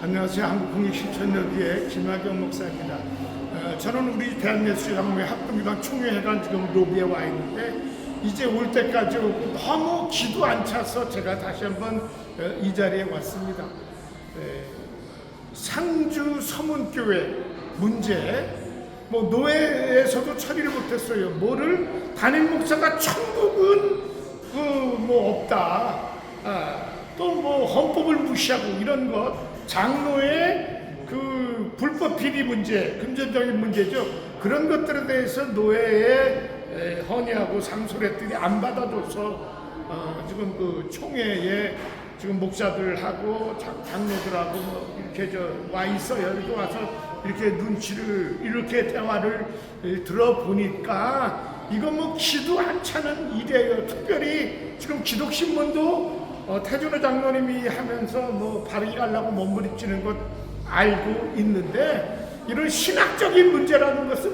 안녕하세요. 한국공익실천여기의 김학영 목사입니다. 어, 저는 우리 대한예술장로회 합동기관 총회회관 지금 로비에 와 있는데 이제 올 때까지 너무 기도 안 차서 제가 다시 한번 어, 이 자리에 왔습니다. 에, 상주 서문교회 문제 뭐 노예에서도 처리를 못했어요. 뭐를 담임 목사가 천국은 그 뭐 없다. 아, 또뭐 헌법을 무시하고 이런 것 장로의 그 불법 비리 문제 금전적인 문제죠. 그런 것들에 대해서 노예의 에, 헌의하고 상소했더니 안 받아줘서 어, 지금 그 총회에 지금 목사들하고 장- 장로들하고 뭐 이렇게 저 와 있어요. 이렇게 와서 이렇게 눈치를 이렇게 대화를 에, 들어보니까 이거 뭐 기도 안 차는 일이에요. 특별히 지금 기독신문도 어, 태준호 장로님이 하면서 뭐 바르게 가려고 몸부림치는 것 알고 있는데 이런 신학적인 문제라는 것은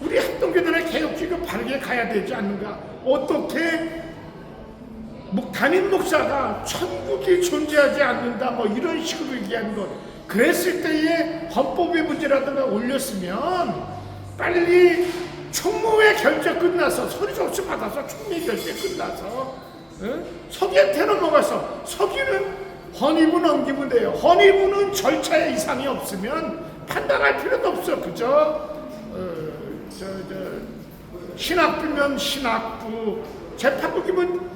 우리 합동교단의 개혁기가 바르게 가야 되지 않는가? 어떻게 목, 담임 목사가 천국이 존재하지 않는다 뭐 이런 식으로 얘기하는 것 그랬을 때에 헌법의 문제라든가 올렸으면 빨리 총무회 결제 끝나서 소리 없이 받아서 총무회 결제 끝나서 어? 서기한테 넘어가서 서기는 헌의부 넘기면 돼요 헌의부는 절차에 이상이 없으면 판단할 필요도 없어 그죠? 어, 저, 저, 신학부면 신학부, 재판부기면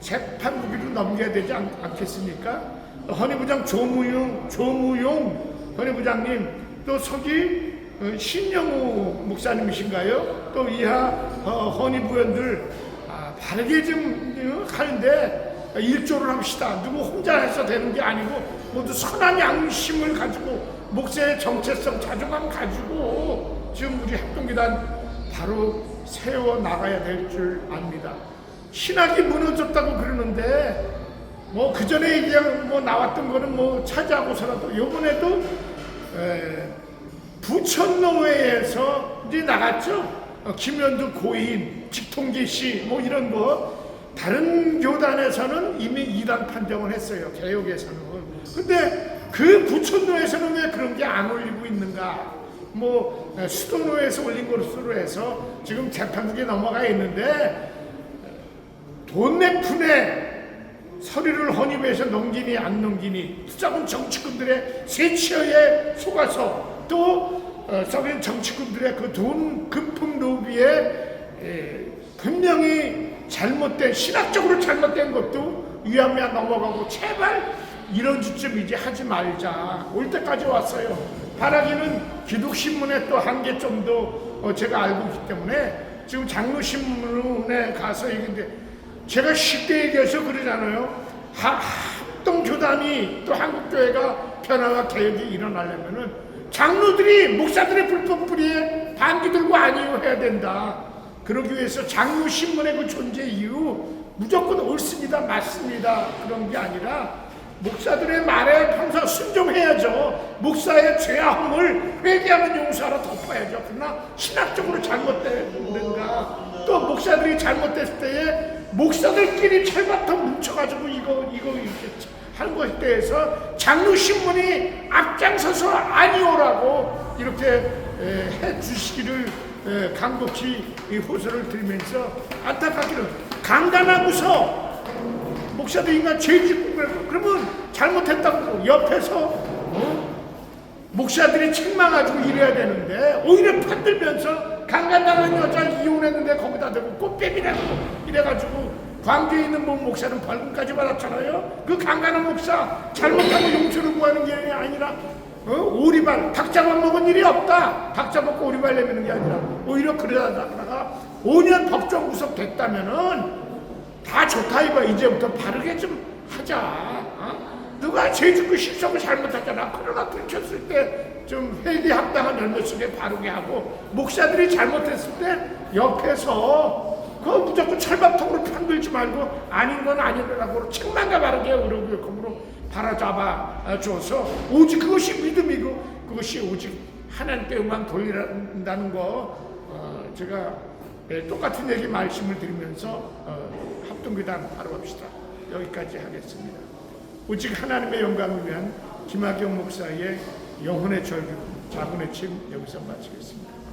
재판부기로 넘겨야 되지 않, 않겠습니까? 헌의부장 조무용, 조무용 헌의부장님, 또 서기 어, 신영우 목사님이신가요? 또 이하 어, 헌의부원들 아, 바르게 좀 어, 하는데 일조를 합시다. 누구 혼자 해서 되는 게 아니고 모두 선한 양심을 가지고 목사의 정체성, 자존감 가지고 지금 우리 합동기단 바로 세워 나가야 될 줄 압니다. 신학이 무너졌다고 그러는데 뭐 그 전에 그냥 뭐 나왔던 거는 뭐 차지하고서라도 이번에도 에, 부천노회에서 이제 나갔죠. 어, 김현두 고인, 직통기 씨, 뭐 이런 거 다른 교단에서는 이미 이단 판정을 했어요. 개혁에서는. 근데 그 부천노에서는 왜 그런 게 안 올리고 있는가? 뭐 에, 수도노에서 올린 것으로 해서 지금 재판국에 넘어가 있는데 돈 내푼에 서류를 헌입해서 넘기니 안 넘기니 투자금 정치꾼들의 세치어에 속아서 또 어, 썩은 정치꾼들의 그 돈 금품 로비에 에, 분명히 잘못된 신학적으로 잘못된 것도 위험에 넘어가고 제발 이런 짓좀 이제 하지 말자 올 때까지 왔어요 바라기는 기독신문에 또 한개 정도 어, 제가 알고 있기 때문에 지금 장로신문에 가서 얘기인데 제가 쉽게 얘기해서 그러잖아요. 하, 합동교단이 또 한국교회가 변화와 개혁이 일어나려면은 장로들이 목사들의 불법 불의에 반기 들고 아니요 해야 된다. 그러기 위해서 장로 신문의 그 존재 이유 무조건 옳습니다, 맞습니다. 그런 게 아니라 목사들의 말에 항상 순종해야죠. 목사의 죄악을 회개하는 용서하러 덮어야죠. 그러나 신학적으로 잘못된가 또 목사들이 잘못됐을 때에 목사들끼리 철바탕 뭉쳐가지고 이렇게 하는 것에 대해서 장로 신문이 앞장서서 아니오라고 이렇게 에, 해 주시기를 에, 간곡히 이 호소를 드리면서 안타깝기는 강간하고서 목사도 인간 죄 짓고 그러고 그러면 잘못했다고 옆에서 어? 목사들이 책망가지고 이래야 되는데 오히려 편들면서 강간당한 여자 이혼했는데 거기다 대고 꽃뱀이라고 이래가지고 광주에 있는 뭐 목사는 벌금까지 받았잖아요 그 강간한 목사 잘못하고 용서를 구하는 게 아니라 어? 오리발 닭 잡아먹은 일이 없다 닭 잡아먹고 오리발 내미는 게 아니라 오히려 그러다가 5년 법정 구속 됐다면은 다 좋다 이거 이제부터 바르게 좀 하자. 어? 누가 제주도 실속을 잘못했잖아. 그러나 들켰을 때 좀 회개 합당한 열매 속에 바르게 하고 목사들이 잘못했을 때 옆에서 그 무조건 철밥통으로 편들지 말고 아닌 건 아니라고 책망과 바르게 의료교육으로 바라잡아 줘서 오직 그것이 믿음이고 그것이 오직 하나님께만 돌린다는 거 어, 제가 예, 똑같은 얘기 말씀을 드리면서 어, 합동교단 바로 갑시다. 여기까지 하겠습니다. 오직 하나님의 영광이면 김학경 목사의 영혼의 절규 자군의 침 여기서 마치겠습니다.